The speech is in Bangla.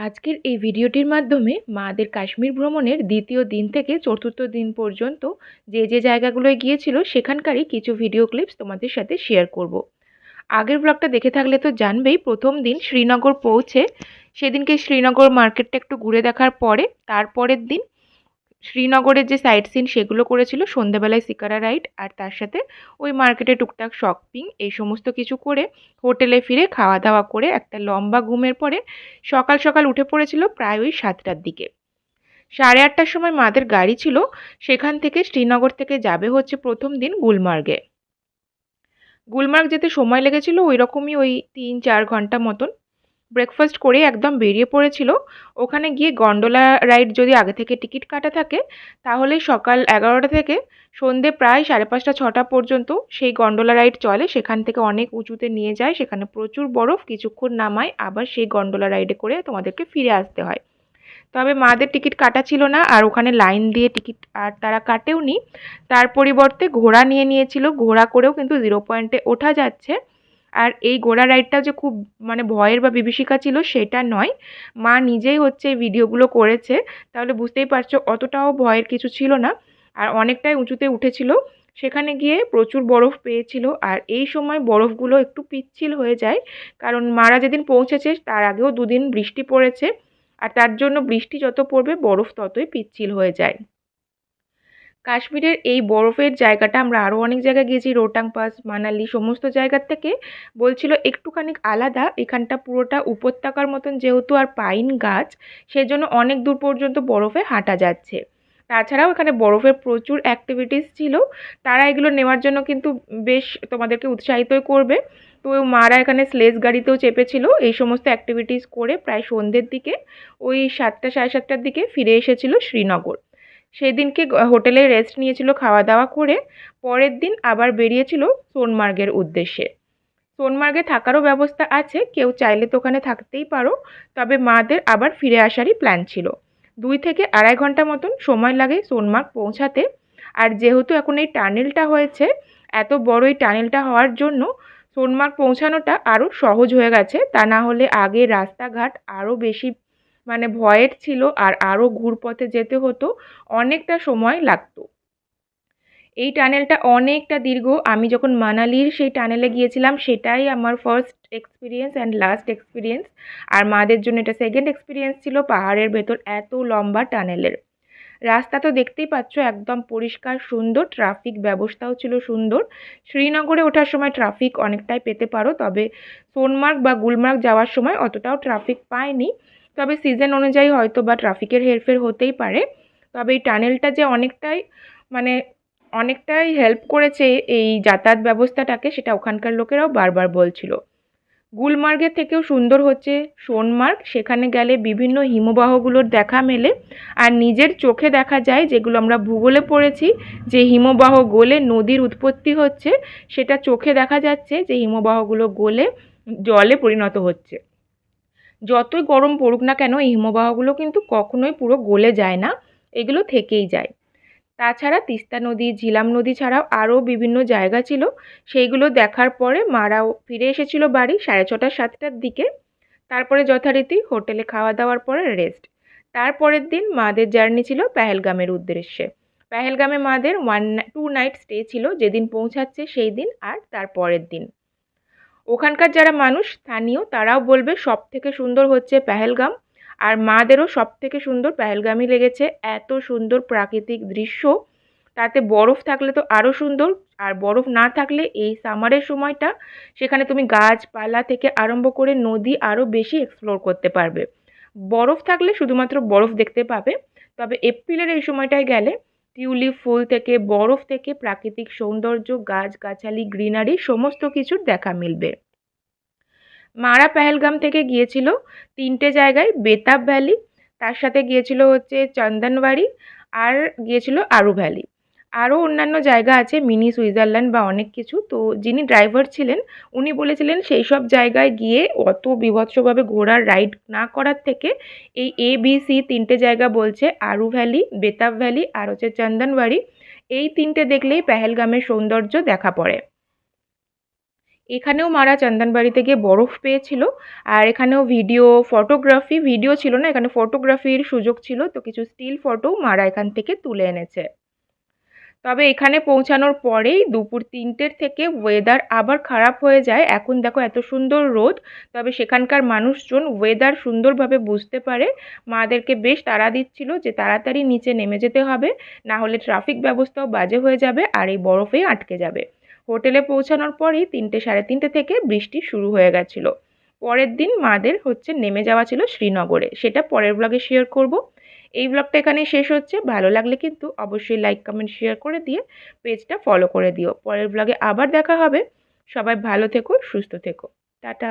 আজকের এই ভিডিওটির মাধ্যমে মাদের কাশ্মীর ভ্রমণের দ্বিতীয় দিন থেকে চতুর্থ দিন পর্যন্ত যে যে জায়গাগুলোয় গিয়েছিল সেখানকারই কিছু ভিডিও ক্লিপস তোমাদের সাথে শেয়ার করব। আগের ব্লগটা দেখে থাকলে তো জানবেই, প্রথম দিন শ্রীনগর পৌঁছে, সেদিনকে শ্রীনগর মার্কেটটা একটু ঘুরে দেখার পরে, তারপরের দিন শ্রীনগরের যে সাইট সিন সেগুলো করেছিল সন্ধেবেলায় সিকারা রাইড আর তার সাথে ওই মার্কেটে টুকটাক শপিং এই সমস্ত কিছু করে হোটেলে ফিরে খাওয়া দাওয়া করে একটা লম্বা ঘুমের পরে সকাল সকাল উঠে পড়েছিল প্রায় ওই সাতটার দিকে। সাড়ে আটটার সময় মাদের গাড়ি ছিল, সেখান থেকে শ্রীনগর থেকে যাবে হচ্ছে প্রথম দিন গুলমার্গে। গুলমার্গ যেতে সময় লেগেছিল ওই রকমই ওই তিন চার ঘণ্টা মতন। ব্রেকফাস্ট করে একদম বেরিয়ে পড়েছিল। ওখানে গিয়ে গন্ডোলা রাইড যদি আগে থেকে টিকিট কাটা থাকে, তাহলে সকাল এগারোটা থেকে সন্ধে প্রায় সাড়ে পাঁচটা, ছটা পর্যন্ত সেই গন্ডোলা রাইড চলে। সেখান থেকে অনেক উঁচুতে নিয়ে যায়। সেখানে প্রচুর বরফ, কিছুক্ষণ নামায়, আবার সেই গন্ডোলা রাইডে করে তোমাদেরকে ফিরে আসতে হয়। তবে মাদের টিকিট কাটা ছিল না, আর ওখানে লাইন দিয়ে টিকিট আর তারা কাটেও নি তার পরিবর্তে ঘোড়া নিয়ে নিয়েছিল। ঘোড়া করেও কিন্তু জিরো পয়েন্টে ওঠা যাচ্ছে। আর এই ঘোড়া রাইডটা যে খুব মানে ভয়ের বা বিভীষিকা ছিল সেটা নয়। মা নিজেই হচ্ছে এই ভিডিওগুলো করেছে। তাহলে বুঝতেই পারছ, অতটাও ভয়ের কিছু ছিল না। আর অনেকটাই উঁচুতে উঠেছিল। সেখানে গিয়ে প্রচুর বরফ পেয়েছিল। আর এই সময় বরফগুলো একটু পিচ্ছিল হয়ে যায়। কারণ মারা যেদিন পৌঁছেছে, তার আগেও দুদিন বৃষ্টি পড়েছে। আর তার জন্য বৃষ্টি যত পড়বে, বরফ ততই পিচ্ছিল হয়ে যায়। কাশ্মীরের এই বরফের জায়গাটা আমরা আরও অনেক জায়গায় গিয়েছি রোটাং পাস, মানালি, সমস্ত জায়গার থেকে। বলছিল একটুখানি আলাদা, এখানটা পুরোটা উপত্যকার মতন যেহেতু আর পাইন গাছ, সেজন্য অনেক দূর পর্যন্ত বরফে হাঁটা যাচ্ছে। তাছাড়াও এখানে বরফের প্রচুর অ্যাক্টিভিটিস ছিল, তারা এগুলো নেওয়ার জন্য কিন্তু বেশ তোমাদেরকে উৎসাহিতই করবে। তো মারা এখানে স্লেজ গাড়িতেও চেপেছিল, এই সমস্ত অ্যাক্টিভিটিস করে প্রায় সন্ধ্যের দিকে, ওই সাতটা সাড়ে সাতটার দিকে ফিরে এসেছিল শ্রীনগর। সেদিনকে হোটেলে রেস্ট নিয়েছিল খাওয়া দাওয়া করে পরের দিন আবার বেরিয়েছিল সোনমার্গের উদ্দেশ্যে। সোনমার্গে থাকারও ব্যবস্থা আছে, কেউ চাইলে তো ওখানে থাকতেই পারো, তবে মাদের আবার ফিরে আসারই প্ল্যান ছিল। দুই থেকে আড়াই ঘণ্টা মতন সময় লাগে সোনমার্গ পৌঁছাতে। আর যেহেতু এখন এই টানেলটা হয়েছে, এত বড় এই টানেলটা হওয়ার জন্য সোনমার্গ পৌঁছানোটা আরও সহজ হয়ে গেছে। তা না হলে আগে রাস্তাঘাট আরও বেশি মানে ভয়ের ছিল আর আরও ঘুরপথে যেতে হতো, অনেকটা সময় লাগতো। এই টানেলটা অনেকটা দীর্ঘ। আমি যখন মানালির সেই টানেলে গিয়েছিলাম, সেটাই আমার first experience and last experience আর মাদের জন্য এটা সেকেন্ড এক্সপিরিয়েন্স ছিল, পাহাড়ের ভেতর এত লম্বা টানেলের। রাস্তা তো দেখতেই পাচ্ছ, একদম পরিষ্কার, সুন্দর ট্রাফিক ব্যবস্থাও ছিল সুন্দর। শ্রীনগরে ওঠার সময় ট্রাফিক অনেকটাই পেতে পারো, তবে সোনমার্গ বা গুলমার্গ যাওয়ার সময় অতটাও ট্রাফিক পায়নি তবে সিজন অনুযায়ী হয়তো বা ট্রাফিকের হেরফের হতেই পারে। তবে এই টানেলটা যে অনেকটাই মানে অনেকটাই হেল্প করেছে এই যাতায়াত ব্যবস্থাটাকে, সেটা ওখানকার লোকেরাও বারবার বলছিল। গুলমার্গের থেকেও সুন্দর হচ্ছে সোনমার্গ, সেখানে গেলে বিভিন্ন হিমবাহগুলোর দেখা মেলে। আর নিজের চোখে দেখা যায় যেগুলো আমরা ভূগোলে পড়েছি, যে হিমবাহ গলে নদীর উৎপত্তি হচ্ছে, সেটা চোখে দেখা যাচ্ছে যে হিমবাহগুলো গলে জলে পরিণত হচ্ছে। যতই গরম পড়ুক না কেন, এই হিমবাহগুলো কিন্তু কখনোই পুরো গলে যায় না। এগুলো থেকেই যায়। তাছাড়া তিস্তা নদী, ঝিলাম নদী ছাড়াও আরও বিভিন্ন জায়গা ছিল। সেইগুলো দেখার পরে মারাও ফিরে এসেছিল বাড়ি সাড়ে ছটা সাতটার দিকে। তারপরে যথারীতি হোটেলে খাওয়া দাওয়ার পরে রেস্ট। তারপরের দিন মাদের জার্নি ছিল পেহেলগামের উদ্দেশ্যে। পেহেলগামে মাদের ওয়ান টু নাইট স্টে ছিল, যেদিন পৌঁছাচ্ছে সেই দিন আর তার পরের দিন। ওখানকার যারা মানুষ স্থানীয় তারাও বলবে সব থেকে সুন্দর হচ্ছে পেহেলগাম। আর মাদেরও সব থেকে সুন্দর পেহেলগামই লেগেছে। এত সুন্দর প্রাকৃতিক দৃশ্য। তাতে বরফ থাকলে তো আরও সুন্দর। আর বরফ না থাকলে এই সামারের সময়টা, সেখানে তুমি গাছপালা থেকে আরম্ভ করে নদী আরও বেশি এক্সপ্লোর করতে পারবে। বরফ থাকলে শুধুমাত্র বরফ দেখতে পাবে। তবে এপ্রিলের এই সময়টায় গেলে টিউলিপ ফুল থেকে, বরফ থেকে, প্রাকৃতিক সৌন্দর্য গাছগাছালি গ্রিনারি, সমস্ত কিছুর দেখা মিলবে। মারা পেহেলগাম থেকে গিয়েছিল তিনটে জায়গায়, বেতাব ভ্যালি, তার সাথে গিয়েছিল হচ্ছে চন্দনবাড়ি, আর গিয়েছিল আরু ভ্যালি। আরও অন্যান্য জায়গা আছে, মিনি সুইজারল্যান্ড বা অনেক কিছু। তো যিনি ড্রাইভার ছিলেন, উনি বলেছিলেন সেই সব জায়গায় গিয়ে অত বিভৎসভাবে ঘোরার রাইড না করার থেকে এই এ বি সি তিনটে জায়গা বলছে আরু ভ্যালি বেতাব ভ্যালি আর হচ্ছে চন্দনবাড়ি এই তিনটে দেখলেই পেহেলগামের সৌন্দর্য দেখা পড়ে। এখানেও মারা চন্দনবাড়িতে গিয়ে বরফ পেয়েছিল আর এখানেও ভিডিও ফটোগ্রাফি ভিডিও ছিল না, এখানে ফটোগ্রাফির সুযোগ ছিল, তো কিছু স্টিল ফটোও মারা এখান থেকে তুলে এনেছে। তবে এখানে পৌঁছানোর পরেই দুপুর তিনটের থেকে ওয়েদার আবার খারাপ হয়ে যায়। এখন দেখো এত সুন্দর রোদ, তবে সেখানকার মানুষজন ওয়েদার সুন্দরভাবে বুঝতে পারে। মাদেরকে বেশ তাড়া দিচ্ছিল যে তাড়াতাড়ি নিচে নেমে যেতে হবে, না হলে ট্রাফিক ব্যবস্থাও বাজে হয়ে যাবে আর এই বরফেই আটকে যাবে। হোটেলে পৌঁছানোর পরেই তিনটে সাড়ে তিনটে থেকে বৃষ্টি শুরু হয়ে গেছিল। পরের দিন মাদের হচ্ছে নেমে যাওয়া ছিল শ্রীনগরে। সেটা পরের ব্লগে শেয়ার করব। এই ব্লগটা এখানেই শেষ হচ্ছে। ভালো লাগলে কিন্তু অবশ্যই লাইক কমেন্ট শেয়ার করে দিয়ে পেজটা ফলো করে দিও। পরের ব্লগে আবার দেখা হবে। সবাই ভালো থেকো, সুস্থ থেকো। টাটা।